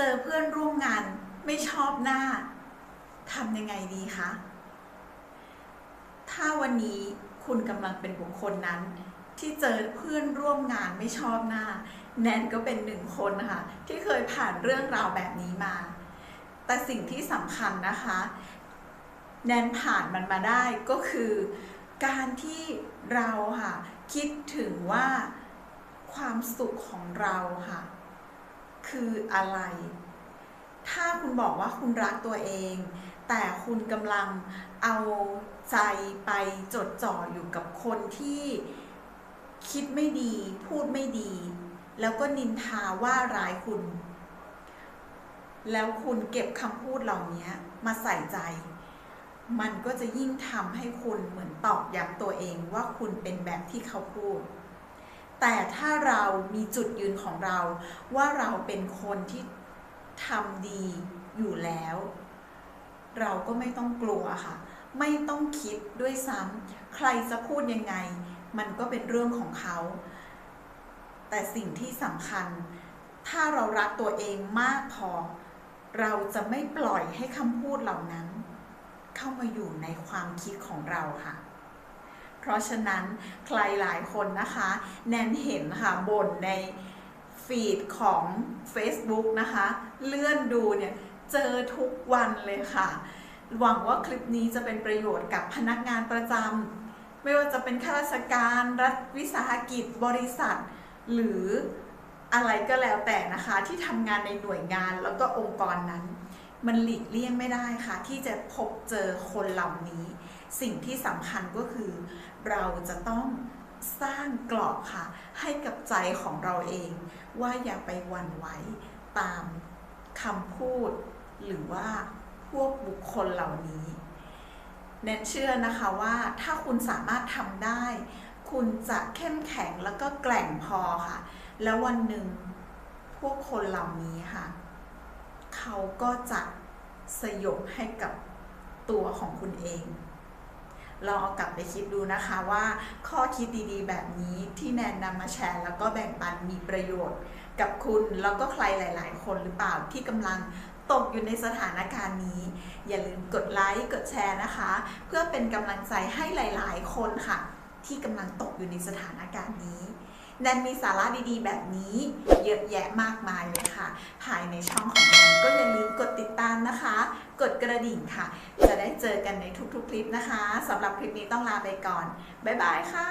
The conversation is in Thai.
เจอเพื่อนร่วมงานไม่ชอบหน้าทำยังไงดีคะ ถ้าวันนี้คุณกำลังเป็นบุคคลนั้น ที่เจอเพื่อนร่วมงานไม่ชอบหน้า แนนก็เป็นหนึ่งคนนะคะที่เคยผ่านเรื่องราวแบบนี้มา แต่สิ่งที่สำคัญนะคะ แนนผ่านมันมาได้ก็คือ การที่เราค่ะคิดถึงว่าความสุขของเราค่ะ คืออะไร ถ้าคุณบอกว่าคุณรักตัวเอง แต่คุณกำลังเอาใจไปจดจ่ออยู่กับคนที่คิดไม่ดี พูดไม่ดี แล้วก็นินทาว่าร้ายคุณ แล้วคุณเก็บคำพูดเหล่านี้มาใส่ใจ มันก็จะยิ่งทำให้คุณเหมือนตอกย้ำตัวเองว่าคุณเป็นแบบที่เขาพูด แต่ถ้าเรามีจุดยืนของเรา ว่าเราเป็นคนที่ทำดีอยู่แล้ว เราก็ไม่ต้องกลัวค่ะ ไม่ต้องคิดด้วยซ้ำใครจะพูดยังไง มันก็เป็นเรื่องของเขา แต่สิ่งที่สำคัญ ถ้าเรารักตัวเองมากพอ เราจะไม่ปล่อยให้คำพูดเหล่านั้น เข้ามาอยู่ในความคิดของเราค่ะ เพราะฉะนั้นใครหลายคนนะคะ แนนเห็นค่ะบ่นในฟีดของ Facebook นะคะ เลื่อนดูเนี่ยเจอทุกวันเลยค่ะ หวังว่าคลิปนี้จะเป็นประโยชน์กับพนักงานประจำไม่ว่าจะเป็นข้าราชการรัฐวิสาหกิจบริษัท หรืออะไรก็แล้วแต่นะคะ ที่ทำงานในหน่วยงานแล้วก็องค์กรนั้น มันหลีกเลี่ยงไม่ได้ค่ะ ที่จะพบเจอคนเหล่านี้ สิ่งที่สำคัญก็คือ เราจะต้องสร้างกรอบค่ะ ให้กับใจของเราเอง ว่าอย่าไปหวั่นไหวตามคำพูด หรือว่าพวกบุคคลเหล่านี้เน็ตเชื่อนะคะว่าถ้าคุณสามารถทำได้ คุณจะเข้มแข็งแล้วก็แกร่งพอค่ะ แล้ววันหนึ่งพวกคนเหล่านี้ค่ะ เขาก็จะสยบให้กับตัวของคุณเองลองเอากลับไปคิดดูนะคะว่าข้อคิดดีๆ แบบนี้ที่แนนนำมาแชร์แล้วก็แบ่งปันมีประโยชน์ กับคุณแล้วก็ใครหลาย ๆ คนหรือเปล่าที่กำลังตกอยู่ในสถานการณ์นี้ อย่าลืมกดไลค์กดแชร์นะคะ เพื่อเป็นกำลังใจให้หลาย ๆ คนค่ะ ที่กำลังตกอยู่ในสถานการณ์นี้แนนมีสาระดีๆ แบบนี้เยอะแยะมากมายเลยค่ะ ภายในช่องของ กดกระดิ่งค่ะ จะได้เจอกันในทุกๆคลิปนะคะสำหรับคลิปนี้ต้องลาไปก่อน บ๊ายบายค่ะ